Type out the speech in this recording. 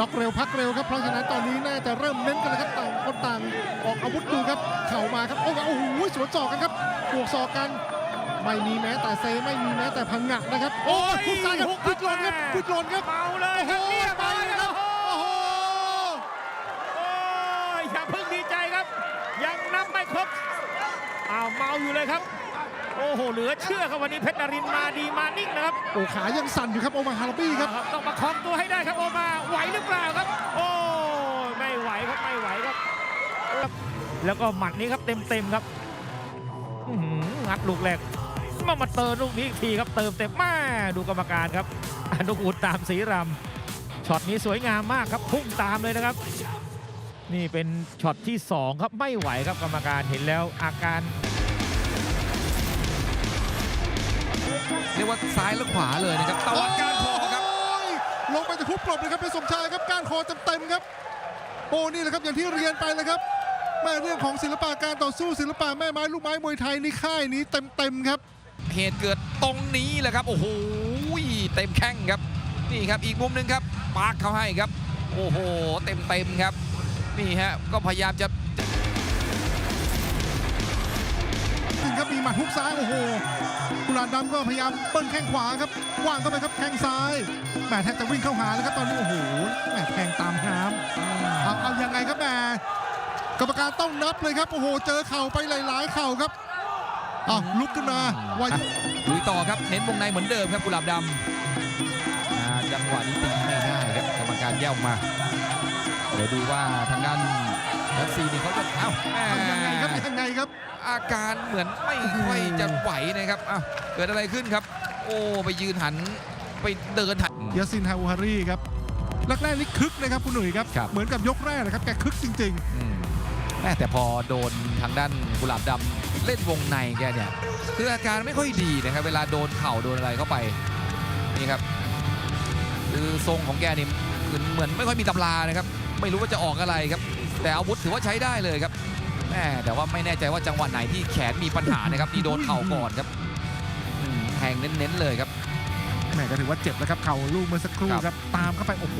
ล็อกเร็วพักเร็วครับเพราะฉะนั้นตอนนี้น่าจะเริ่มเน้นกันแล้วครับต่างคนต่างออกอาวุธดูครับ เข่ามาครับโอ้โหโอ้โหสวนศอกกันครับบวกศอกกัน ไม่มีแม้แต่เซไม่มีแม้แต่พังงะนะครับ โอ้ยโอ้ยคุกซ้ายครับหุกคุกโลนครับแม่คุกโลนครับเมาเลยโอ้โหครับเรียบไปร้อยเลยแล้ควรับโอ้โหโอ้ยอย่าเพิ่งดีใจครับ ยังนับไม่ครบอ้าวเมาอยู่เลยครับ โอ้โหเหลือเชื่อครับวันนี้เพชรนรินทร์มาดีมานิ่งนะครับโอ้ขายังสั่นอยู่ครับโอมาฮาราบี้ครับเอาต้องประคองตัวให้ได้ครับโอมาไหวหรือเปล่าครับ โอ้ยไม่ไหวครับไม่ไหวครับ แล้วก็หมัดนี้ครับเต็มเต็มๆครับอื้อหืองัดลูกแรกมามาเติมลูกนี้อีกทีครับเติมเต็มมาดูกรรมการครับอนุกูลตามสีรำช็อตนี้สวยงามมากครับพุ่งตามเลยนะครับนี่เป็นช็อตที่ 2 ครับไม่ไหวครับกรรมการเห็นแล้วอาการ เรียกว่าซ้ายและขวาเลยนะครับตวัดการคอครับโอ้ยลงไปจะทุบปลบเลยครับเพชรสมชายครับก้านคอเต็มๆครับโอ้นี่แหละครับอย่างที่เรียนไปเลยครับแม่เรื่องของศิลปะการต่อสู้ศิลปะแม่ไม้ลูกไม้มวยไทยนี่ค่ายนี้เต็มๆครับ เหตุเกิดตรงนี้แหละครับโอ้โหเต็มแข้งครับนี่ครับอีกมุมหนึ่งครับปาร์คเขาให้ครับ โอ้โหเต็มเต็มๆครับนี่ฮะก็พยายามจะจริงครับมีหมัดฮุกซ้ายโอ้โหกุหลาบดำก็พยายามเบิ้ลแข้งขวาครับว่างเข้าไปครับแข้งซ้ายแหมแทบจะวิ่งเข้าหาแล้วครับตอนนี้โอ้โหแหมแทงตามน้ำเอาเอายังไงครับแหมกรรมการต้องนับเลยครับโอ้โหเจอเข่าไปหลาย ๆ เข่าครับอ้าวลุกขึ้นมาว่าลุยต่อครับเน้นวงในเหมือนเดิมครับกุหลาบดำอ่าจังหวะนี้ตีไม่ได้ครับกรรมการแยกออกมาเดี๋ยวดูว่าทางด้านรัสซีนี่เขาจะเอ้าแหม่เอายังไงครับยังไงครับ อาการเหมือนไม่ค่อยจะไหว นะครับอ้าวเกิดอะไรขึ้นครับ โอ้ไปยืนหันไปเดินหัน ยาซินฮาอูฮารีครับแรกๆนี่คึกนะครับคุณหนุ่ยครับ ครับ เหมือนกับยกแรกนะครับแกคึกจริง อืมแม่แต่พอโดนทางด้านกุหลาบดำเล่นวงในแกเนี่ยคืออาการไม่ค่อยดีนะครับ เวลาโดนเข่าโดนอะไรเข้าไปนี่ครับคือทรงของแกนี่คือเหมือนไม่ค่อยมีตำรานะครับ ไม่รู้ว่าจะออกอะไรครับ แต่อาวุธถือว่าใช้ได้เลยครับ แม่แต่ว่าไม่แน่ใจว่าจังหวะไหนที่แขนมีปัญหานะครับนี่โดนเข่าก่อนครับอืมแทงเน้นๆเลยครับๆแหมก็ถือว่าเจ็บแล้วครับเข่าลูกเมื่อสักครู่ครับครับตามเข้าไป โอ้โห